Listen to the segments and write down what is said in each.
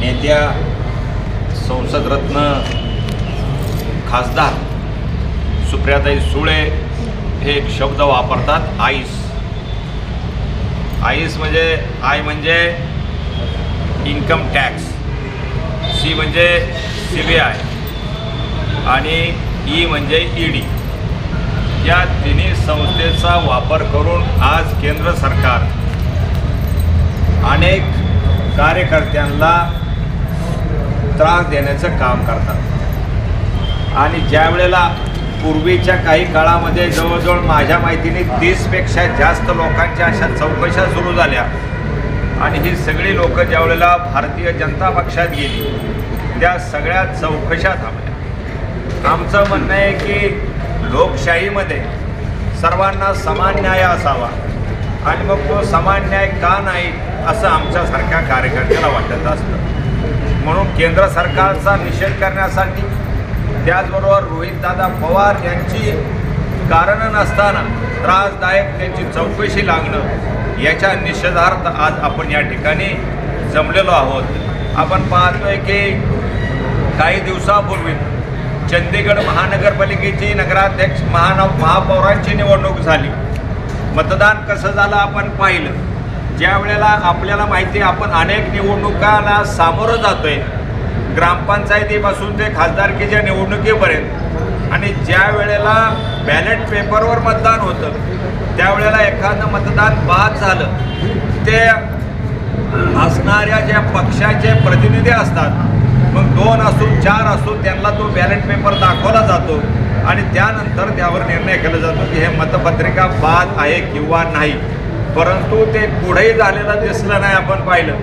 नेत्या संसदरत्न खासदार सुप्रियाताई सुळे हे एक शब्द वापरतात आईस. आईस म्हणजे आय म्हणजे इन्कम टॅक्स. सी म्हणजे सी बी आय. आणि ई म्हणजे ई डी. या तिन्ही संस्थेचा वापर करून आज केंद्र सरकार अनेक कार्यकर्त्यांना त्रास देण्याचं काम करतात. आणि ज्या वेळेला पूर्वीच्या काही काळामध्ये जवळजवळ माझ्या माहितीने तीसपेक्षा जास्त लोकांच्या अशा चौकशा सुरू झाल्या. आणि ही सगळी लोक ज्या वेळेला भारतीय जनता पक्षात गेली त्या सगळ्या चौकशा थांबल्या. आमचं म्हणणं आहे की लोकशाहीमध्ये सर्वांना समान न्याय असावा आणि मग तो समान न्याय का नाही असं आमच्यासारख्या कार्यकर्त्याला वाटत असतं. म्हणून केंद्र सरकारचा निषेध करण्यासाठी त्याचबरोबर रोहितदादा पवार यांची कारणं नसताना त्रासदायक त्यांची चौकशी लागणं याच्या निषेधार्थ आज आपण या ठिकाणी जमलेलो आहोत. आपण पाहतोय की काही दिवसापूर्वी चंदीगड महानगरपालिकेची नगराध्यक्ष महान महापौरांची निवडणूक झाली. मतदान कसं झालं आपण पाहिलं. ज्या वेळेला आपल्याला माहिती आहे आपण अनेक निवडणुकाला सामोरं जातोय. ग्रामपंचायतीपासून ते खासदारकीच्या निवडणुकीपर्यंत. आणि ज्या वेळेला बॅलेट पेपरवर मतदान होतं त्यावेळेला एखादं मतदान बाद झालं ते असणाऱ्या ज्या पक्षाचे प्रतिनिधी असतात मग दोन असून चार असून त्यांना तो बॅलेट पेपर दाखवला जातो आणि त्यानंतर त्यावर निर्णय केला जातो की हे मतपत्रिका बाद आहे किंवा नाही. परंतु ते पुढेही झालेलं दिसलं नाही आपण पाहिलं.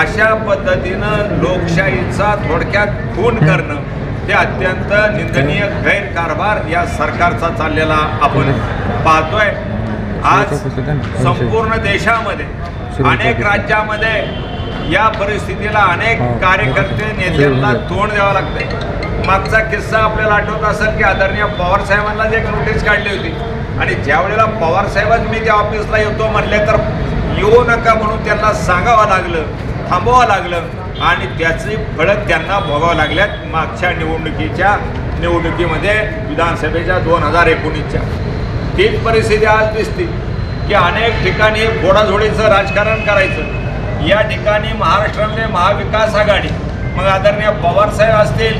अशा पद्धतीनं लोकशाहीचा थोडक्यात खून करणं हे अत्यंत निंदनीय गैरकारभार या सरकारचा चाललेला आपण पाहतोय. आज संपूर्ण देशामध्ये अनेक राज्यामध्ये या परिस्थितीला अनेक कार्यकर्ते नेत्यांना तोंड द्यावं लागतंय. मागचा किस्सा आपल्याला आठवत असेल की आदरणीय पवार साहेबांना एक नोटीस काढली होती. आणि ज्या वेळेला पवार साहेबच मी त्या ऑफिसला येतो म्हणले तर येऊ नका म्हणून त्यांना सांगावं लागलं थांबवावं लागलं. आणि त्याची फळं त्यांना भोगावं लागल्यात मागच्या निवडणुकीच्या निवडणुकीमध्ये विधानसभेच्या दोन हजार एकोणीसच्या. तीच परिस्थिती आज दिसते की अनेक ठिकाणी घोडाझोडीचं राजकारण करायचं. या ठिकाणी महाराष्ट्रातले महाविकास आघाडी मग आदरणीय पवारसाहेब असतील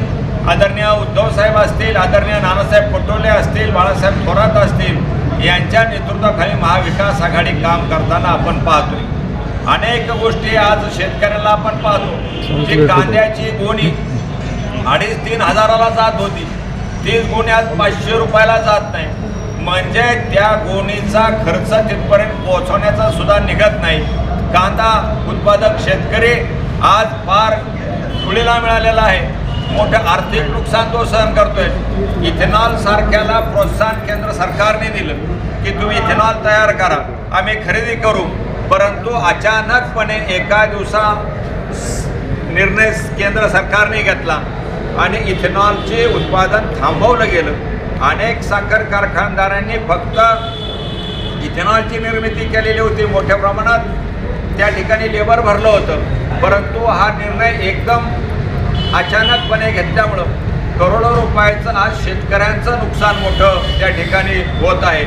आदरणीय उद्धव साहेब असतील आदरणीय नानासाहेब पटोले असतील बाळासाहेब थोरात असतील यांच्या नेतृत्वाखाली महाविकास आघाडी काम करताना आपण पाहतोय. अनेक गोष्टी आज शेतकऱ्याला आपण पाहतो. जी कांद्याची गोणी अडीच तीन हजाराला जात होती तीच गोणी आज पाचशे रुपयाला जात नाही. म्हणजे त्या गोणीचा खर्च तिथपर्यंत पोहोचवण्याचा सुद्धा निघत नाही. कांदा उत्पादक शेतकरी आज फार धुळीला मिळालेला आहे. मोठं आर्थिक नुकसान तो सहन करतोय. इथेनॉल सारख्याला प्रोत्साहन केंद्र सरकारने दिलं की तुम्ही इथेनॉल तयार करा. आम्ही खरेदी करू. परंतु अचानकपणे एका दिवसा निर्णय केंद्र सरकारने घेतला आणि इथेनॉलचे उत्पादन थांबवलं गेलं. अनेक साखर कारखानदारांनी फक्त इथेनॉलची निर्मिती केलेली होती मोठ्या प्रमाणात. त्या ठिकाणी लेबर भरलं होतं. परंतु हा निर्णय एकदम अचानकपणे घेतल्यामुळं करोडो रुपयाचं आज शेतकऱ्यांचं नुकसान मोठं त्या ठिकाणी होत आहे.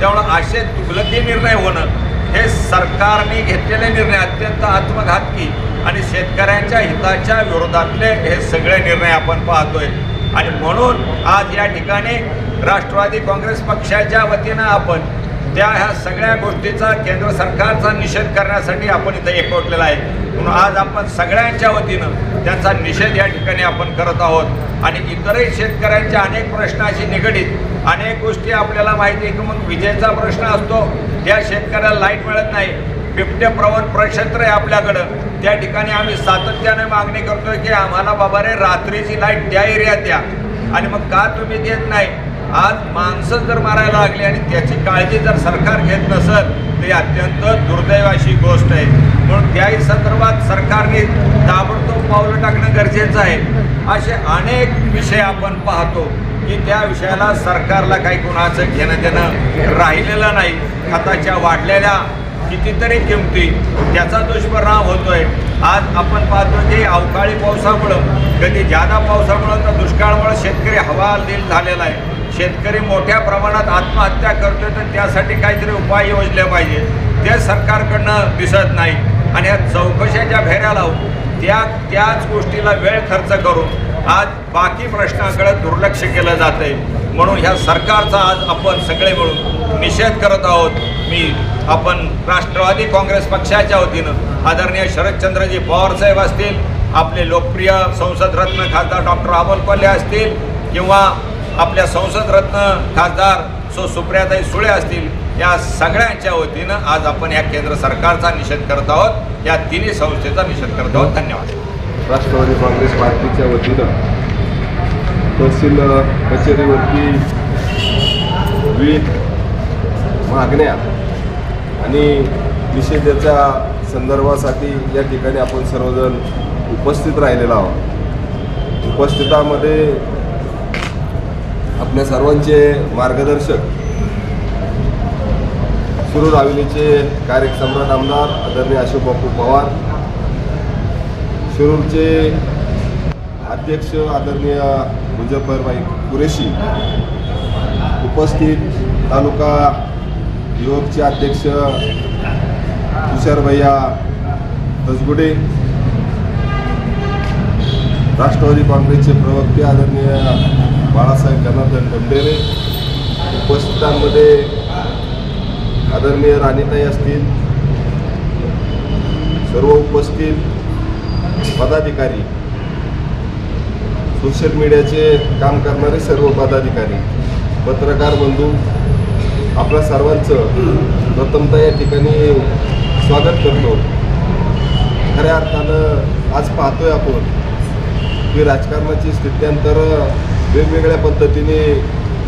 त्यामुळं असे तुगलकी निर्णय होणं हे सरकारने घेतलेले निर्णय अत्यंत आत्मघातकी आणि शेतकऱ्यांच्या हिताच्या विरोधातले हे सगळे निर्णय आपण पाहतोय. आणि म्हणून आज या ठिकाणी राष्ट्रवादी काँग्रेस पक्षाच्या वतीनं आपण त्या ह्या सगळ्या गोष्टीचा केंद्र सरकारचा निषेध करण्यासाठी आपण इथं एकवटलेला आहे. म्हणून आज आपण सगळ्यांच्या वतीनं त्यांचा निषेध या ठिकाणी आपण करत आहोत. आणि इतरही शेतकऱ्यांच्या अनेक प्रश्नाशी निगडीत अनेक गोष्टी आपल्याला माहिती आहे की मग विजेचा प्रश्न असतो त्या शेतकऱ्याला लाइट मिळत नाही. बिबटे प्रवण प्रक्षेत्र आहे आपल्याकडं. त्या ठिकाणी आम्ही सातत्याने मागणी करतोय की आम्हाला बाबा रे रात्रीची लाइट त्या एरियात द्या. आणि मग का तुम्ही देत नाही? आज माणसं जर मारायला लागली आणि त्याची काळजी जर सरकार घेत नसेल तर अत्यंत दुर्दैवाची गोष्ट आहे. म्हणून त्याही संदर्भात सरकारने ताबडतोब पावलं टाकणं गरजेचं आहे. असे अनेक विषय आपण पाहतो की त्या विषयाला सरकारला काही कुणाचं घेणं देणं राहिलेलं नाही. खताच्या वाढलेल्या कितीतरी किमती त्याचा दुष्परिणाम होतोय. आज आपण पाहतो की अवकाळी पावसामुळं कधी जादा पावसामुळं तर दुष्काळामुळं शेतकरी हवालदिल झालेला आहे. शेतकरी मोठ्या प्रमाणात आत्महत्या करतोय तर त्यासाठी काहीतरी उपाय योजले पाहिजे. ते सरकारकडनं दिसत नाही. आणि या चौकशाच्या भेऱ्या लावून त्या त्याच गोष्टीला वेळ खर्च करून आज बाकी प्रश्नाकडे दुर्लक्ष केलं जातंय. म्हणून ह्या सरकारचा आज आपण सगळे मिळून निषेध करत आहोत. मी आपण राष्ट्रवादी काँग्रेस पक्षाच्या वतीनं आदरणीय शरदचंद्रजी पवार साहेब असतील आपले लोकप्रिय संसद रत्न खासदार डॉक्टर अमोल कोल्हे असतील किंवा आपल्या संसद रत्न खासदार सो सुप्रियाताई सुळे असतील या सगळ्यांच्या वतीनं आज आपण या केंद्र सरकारचा निषेध करत आहोत. या तिन्ही संस्थेचा निषेध करत आहोत. धन्यवाद. राष्ट्रवादी काँग्रेस पार्टीच्या वतीनं तहसील कचेरीवरती विविध मागण्या आणि निषेधाच्या संदर्भासाठी या ठिकाणी आपण सर्वजण उपस्थित राहिलेलो आहोत. उपस्थितामध्ये आपल्या सर्वांचे मार्गदर्शक शिरूर हवेलीचे कार्यसम्राट आमदार आदरणीय अशोक बापू पवार शिरूरचे अध्यक्ष आदरणीय मुजफ्फरभाई कुरेशी उपस्थित तालुका युवकचे अध्यक्ष तुषार भैया तसगुडे राष्ट्रवादी काँग्रेसचे प्रवक्ते आदरणीय बाळासाहेब जनार्दन डंबेरे उपस्थितांमध्ये आदरणीय राणीताई असतील सर्व उपस्थित पदाधिकारी सोशल मीडियाचे काम करणारे सर्व पदाधिकारी पत्रकार बंधू आपल्या सर्वांचं प्रथमतः या ठिकाणी स्वागत करतो. खऱ्या अर्थानं आज पाहतोय आपण की राजकारणाची स्थित्यांतर वेगवेगळ्या पद्धतीने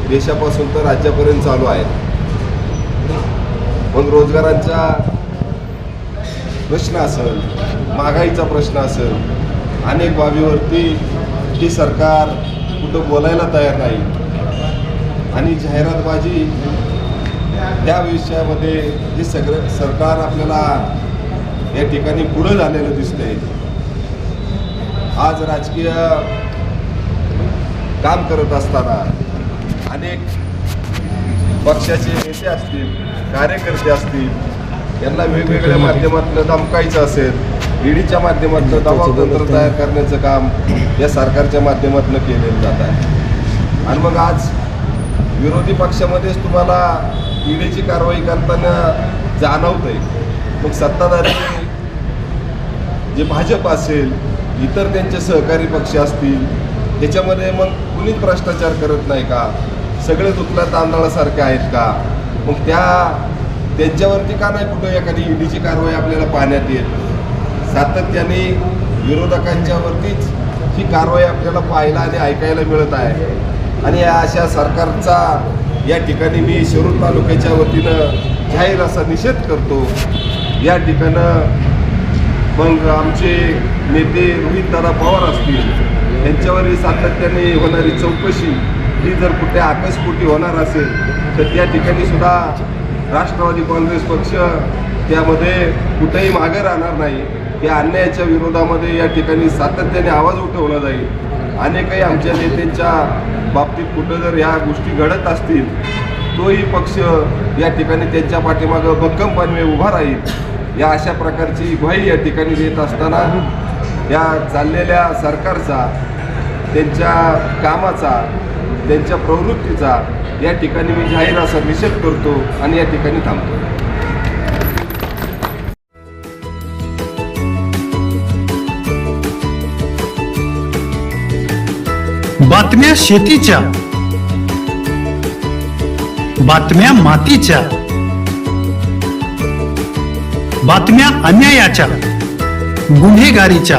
देशापासून तर राज्यापर्यंत चालू आहे. पण रोजगारांचा प्रश्न असेल महागाईचा प्रश्न असेल अनेक बाबीवरती ती सरकार कुठं बोलायला तयार नाही. आणि जाहिरातबाजी त्या विषयामध्ये हे सगळं सरकार आपल्याला या ठिकाणी पुढं झालेलं दिसतंय. आज राजकीय काम करत असताना अनेक पक्षाचे नेते असतील कार्यकर्ते असतील यांना वेगवेगळ्या माध्यमातून धमकायचं असेल ईडीच्या माध्यमातून दबावतंत्र तयार करण्याचं काम या सरकारच्या माध्यमातून केलेलं जात आहे. आणि मग आज विरोधी पक्षामध्येच तुम्हाला ईडीची कारवाई करताना जाणवतंय. मग सत्ताधारी जे भाजप असेल इतर त्यांचे सहकारी पक्ष असतील त्याच्यामध्ये मग कुणीच भ्रष्टाचार करत नाही का? सगळे दुखल्या तांदळासारखे आहेत का? मग त्या त्यांच्यावरती का नाही कुठं एखादी ईडीची कारवाई आपल्याला पाहण्यात येत? सातत्याने विरोधकांच्यावरतीच ही कारवाई आपल्याला पाहायला आणि ऐकायला मिळत आहे. आणि या अशा सरकारचा या ठिकाणी मी शिरूर तालुक्याच्या वतीनं जाहीर असा निषेध करतो. या ठिकाणं मग आमचे नेते रोहितदादा पवार असतील यांच्यावरही सातत्याने होणारी चौकशी ही जर कुठे आकस्फोटी होणार असेल तर त्या ठिकाणी सुद्धा राष्ट्रवादी काँग्रेस पक्ष त्यामध्ये कुठेही मागे राहणार नाही. या अन्यायाच्या विरोधामध्ये या ठिकाणी सातत्याने आवाज उठवला जाईल. अनेकही आमच्या नेत्यांच्या बाबतीत कुठं जर ह्या गोष्टी घडत असतील तोही पक्ष या ठिकाणी त्यांच्या पाठीमागं भक्कमपणे उभा राहील. या अशा प्रकारची ग्वाही या ठिकाणी देत असताना या चाललेल्या सरकारचा त्यांच्या कामाचा त्यांच्या प्रवृत्तीचा या ठिकाणी मी जाहीर असा निषेध करतो आणि या ठिकाणी थांबतो. बातम्या शेतीच्या बातम्या मातीच्या बातम्या अन्यायाच्या गुन्हेगारीच्या.